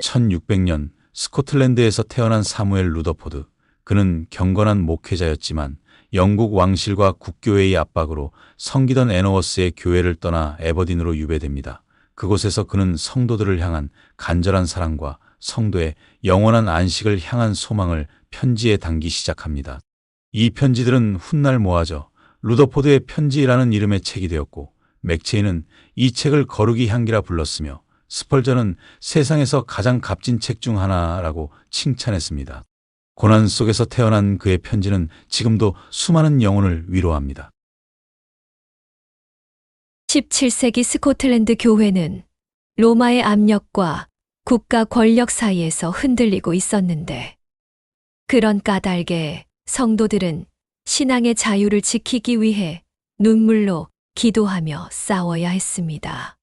1600년 스코틀랜드에서 태어난 사무엘 루더포드. 그는 경건한 목회자였지만 영국 왕실과 국교회의 압박으로 성기던 애너워스의 교회를 떠나 에버딘으로 유배됩니다. 그곳에서 그는 성도들을 향한 간절한 사랑과 성도의 영원한 안식을 향한 소망을 편지에 담기 시작합니다. 이 편지들은 훗날 모아져 루더포드의 편지라는 이름의 책이 되었고 맥체이는 이 책을 거룩이 향기라 불렀으며 스펄전은 세상에서 가장 값진 책 중 하나라고 칭찬했습니다. 고난 속에서 태어난 그의 편지는 지금도 수많은 영혼을 위로합니다. 17세기 스코틀랜드 교회는 로마의 압력과 국가 권력 사이에서 흔들리고 있었는데 그런 까닭에 성도들은 신앙의 자유를 지키기 위해 눈물로 기도하며 싸워야 했습니다.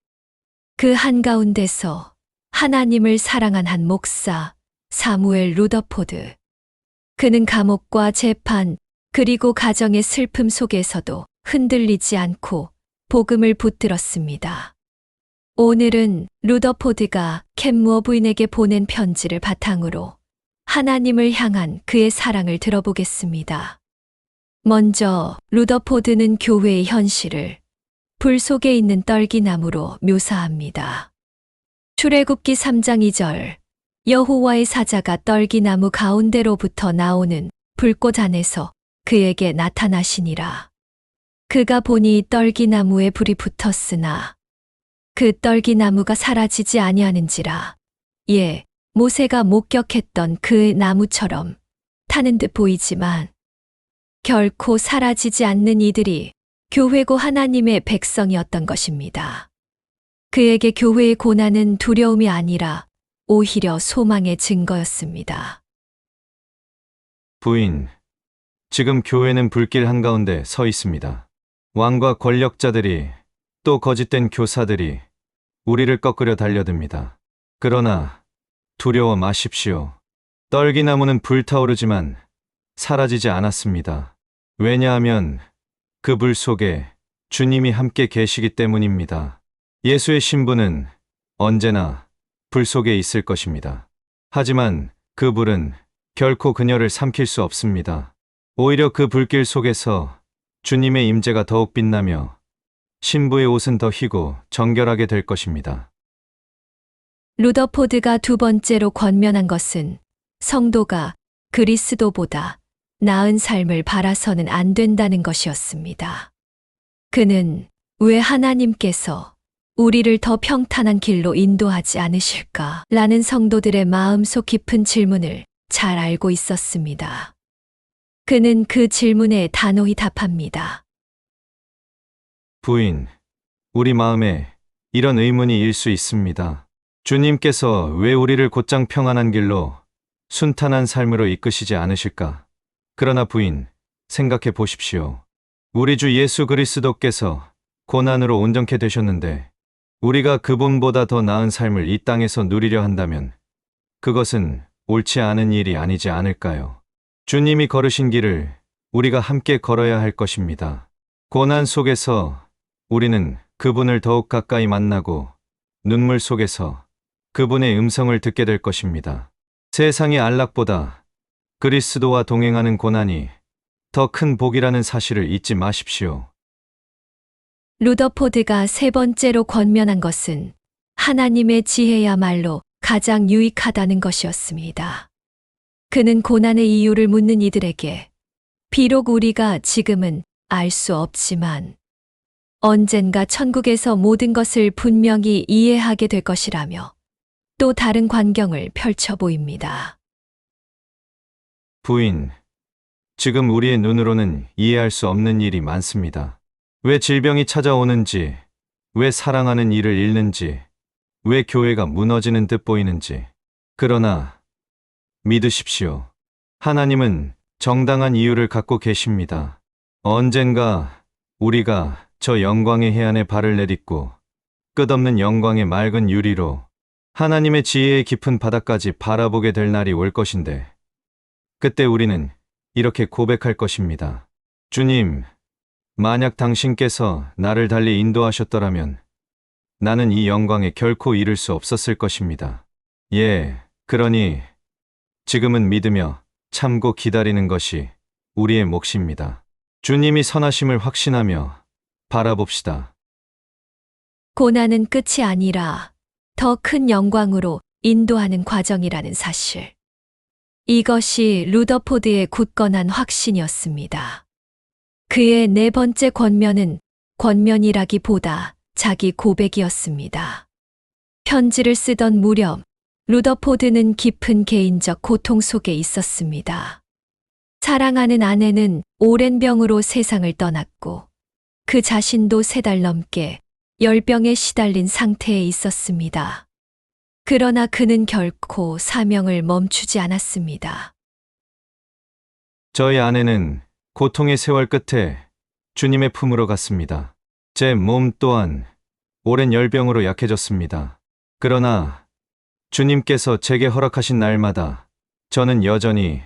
그 한가운데서 하나님을 사랑한 한 목사 사무엘 루더포드 그는 감옥과 재판 그리고 가정의 슬픔 속에서도 흔들리지 않고 복음을 붙들었습니다. 오늘은 루더포드가 캔무어 부인에게 보낸 편지를 바탕으로 하나님을 향한 그의 사랑을 들어보겠습니다. 먼저 루더포드는 교회의 현실을 불 속에 있는 떨기나무로 묘사합니다. 출애굽기 3장 2절 여호와의 사자가 떨기나무 가운데로부터 나오는 불꽃 안에서 그에게 나타나시니라. 그가 보니 떨기나무에 불이 붙었으나 그 떨기나무가 사라지지 아니하는지라. 예, 모세가 목격했던 그 나무처럼 타는 듯 보이지만 결코 사라지지 않는 이들이 교회고 하나님의 백성이었던 것입니다. 그에게 교회의 고난은 두려움이 아니라 오히려 소망의 증거였습니다. 부인, 지금 교회는 불길 한가운데 서 있습니다. 왕과 권력자들이 또 거짓된 교사들이 우리를 꺾으려 달려듭니다. 그러나 두려워 마십시오. 떨기나무는 불타오르지만 사라지지 않았습니다. 왜냐하면 그 불 속에 주님이 함께 계시기 때문입니다. 예수의 신부는 언제나 불 속에 있을 것입니다. 하지만 그 불은 결코 그녀를 삼킬 수 없습니다. 오히려 그 불길 속에서 주님의 임재가 더욱 빛나며 신부의 옷은 더 희고 정결하게 될 것입니다. 루더포드가 두 번째로 권면한 것은 성도가 그리스도보다 나은 삶을 바라서는 안 된다는 것이었습니다. 그는 왜 하나님께서 우리를 더 평탄한 길로 인도하지 않으실까? 라는 성도들의 마음속 깊은 질문을 잘 알고 있었습니다. 그는 그 질문에 단호히 답합니다. 부인, 우리 마음에 이런 의문이 일 수 있습니다. 주님께서 왜 우리를 곧장 평안한 길로 순탄한 삶으로 이끄시지 않으실까? 그러나 부인, 생각해 보십시오. 우리 주 예수 그리스도께서 고난으로 온전케 되셨는데 우리가 그분보다 더 나은 삶을 이 땅에서 누리려 한다면 그것은 옳지 않은 일이 아니지 않을까요? 주님이 걸으신 길을 우리가 함께 걸어야 할 것입니다. 고난 속에서 우리는 그분을 더욱 가까이 만나고 눈물 속에서 그분의 음성을 듣게 될 것입니다. 세상의 안락보다 그리스도와 동행하는 고난이 더 큰 복이라는 사실을 잊지 마십시오. 루더포드가 세 번째로 권면한 것은 하나님의 지혜야말로 가장 유익하다는 것이었습니다. 그는 고난의 이유를 묻는 이들에게 비록 우리가 지금은 알 수 없지만 언젠가 천국에서 모든 것을 분명히 이해하게 될 것이라며 또 다른 광경을 펼쳐 보입니다. 부인, 지금 우리의 눈으로는 이해할 수 없는 일이 많습니다. 왜 질병이 찾아오는지, 왜 사랑하는 일을 잃는지, 왜 교회가 무너지는 듯 보이는지. 그러나 믿으십시오. 하나님은 정당한 이유를 갖고 계십니다. 언젠가 우리가 저 영광의 해안에 발을 내딛고 끝없는 영광의 맑은 유리로 하나님의 지혜의 깊은 바다까지 바라보게 될 날이 올 것인데 그때 우리는 이렇게 고백할 것입니다. 주님, 만약 당신께서 나를 달리 인도하셨더라면 나는 이 영광에 결코 이를 수 없었을 것입니다. 예, 그러니 지금은 믿으며 참고 기다리는 것이 우리의 몫입니다. 주님이 선하심을 확신하며 바라봅시다. 고난은 끝이 아니라 더 큰 영광으로 인도하는 과정이라는 사실. 이것이 루더포드의 굳건한 확신이었습니다. 그의 네 번째 권면은 권면이라기보다 자기 고백이었습니다. 편지를 쓰던 무렵 루더포드는 깊은 개인적 고통 속에 있었습니다. 사랑하는 아내는 오랜 병으로 세상을 떠났고 그 자신도 세 달 넘게 열병에 시달린 상태에 있었습니다. 그러나 그는 결코 사명을 멈추지 않았습니다. 저희 아내는 고통의 세월 끝에 주님의 품으로 갔습니다. 제 몸 또한 오랜 열병으로 약해졌습니다. 그러나 주님께서 제게 허락하신 날마다 저는 여전히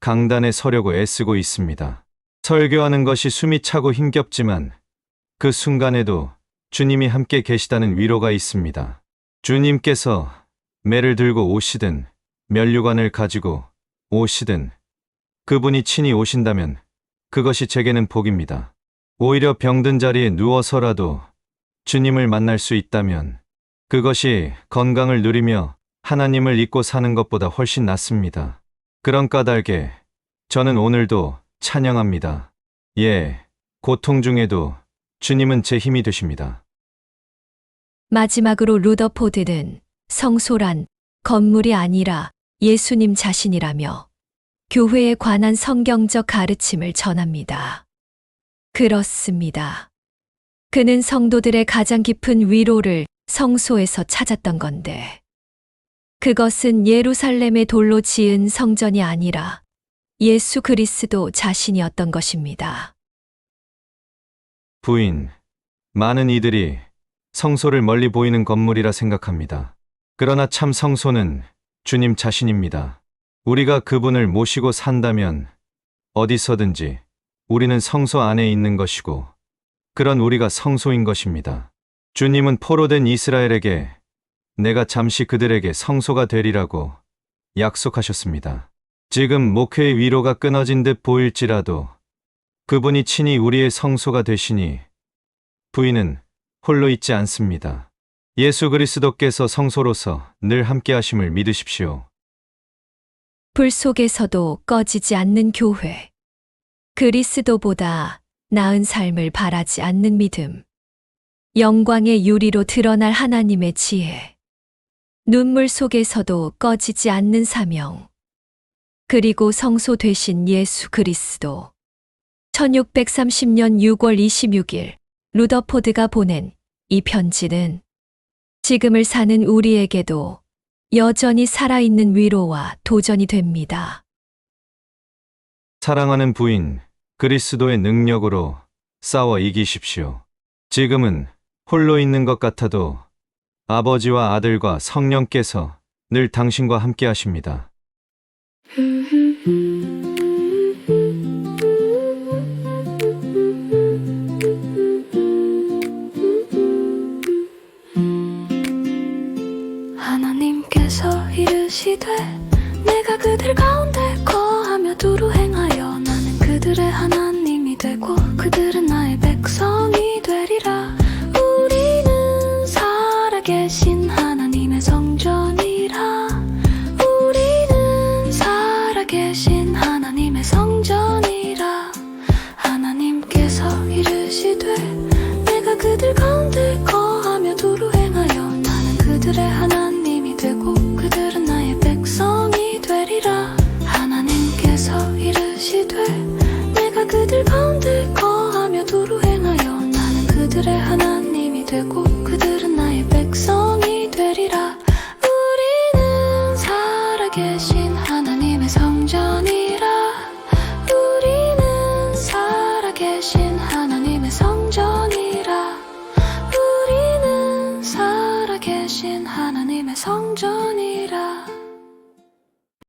강단에 서려고 애쓰고 있습니다. 설교하는 것이 숨이 차고 힘겹지만 그 순간에도 주님이 함께 계시다는 위로가 있습니다. 주님께서 매를 들고 오시든 면류관을 가지고 오시든 그분이 친히 오신다면 그것이 제게는 복입니다. 오히려 병든 자리에 누워서라도 주님을 만날 수 있다면 그것이 건강을 누리며 하나님을 잊고 사는 것보다 훨씬 낫습니다. 그런 까닭에 저는 오늘도 찬양합니다. 예, 고통 중에도 주님은 제 힘이 되십니다. 마지막으로 루더포드는 성소란 건물이 아니라 예수님 자신이라며 교회에 관한 성경적 가르침을 전합니다. 그렇습니다. 그는 성도들의 가장 깊은 위로를 성소에서 찾았던 건데, 그것은 예루살렘의 돌로 지은 성전이 아니라 예수 그리스도 자신이었던 것입니다. 부인, 많은 이들이 성소를 멀리 보이는 건물이라 생각합니다. 그러나 참 성소는 주님 자신입니다. 우리가 그분을 모시고 산다면 어디서든지 우리는 성소 안에 있는 것이고 그런 우리가 성소인 것입니다. 주님은 포로된 이스라엘에게 내가 잠시 그들에게 성소가 되리라고 약속하셨습니다. 지금 목회의 위로가 끊어진 듯 보일지라도 그분이 친히 우리의 성소가 되시니 부인은 홀로 있지 않습니다. 예수 그리스도께서 성소로서 늘 함께 하심을 믿으십시오. 불 속에서도 꺼지지 않는 교회. 그리스도보다 나은 삶을 바라지 않는 믿음. 영광의 유리로 드러날 하나님의 지혜. 눈물 속에서도 꺼지지 않는 사명. 그리고 성소 되신 예수 그리스도. 1630년 6월 26일 루더포드가 보낸 이 편지는 지금을 사는 우리에게도 여전히 살아있는 위로와 도전이 됩니다. 사랑하는 부인, 그리스도의 능력으로 싸워 이기십시오. 지금은 홀로 있는 것 같아도 아버지와 아들과 성령께서 늘 당신과 함께 하십니다. 하 也行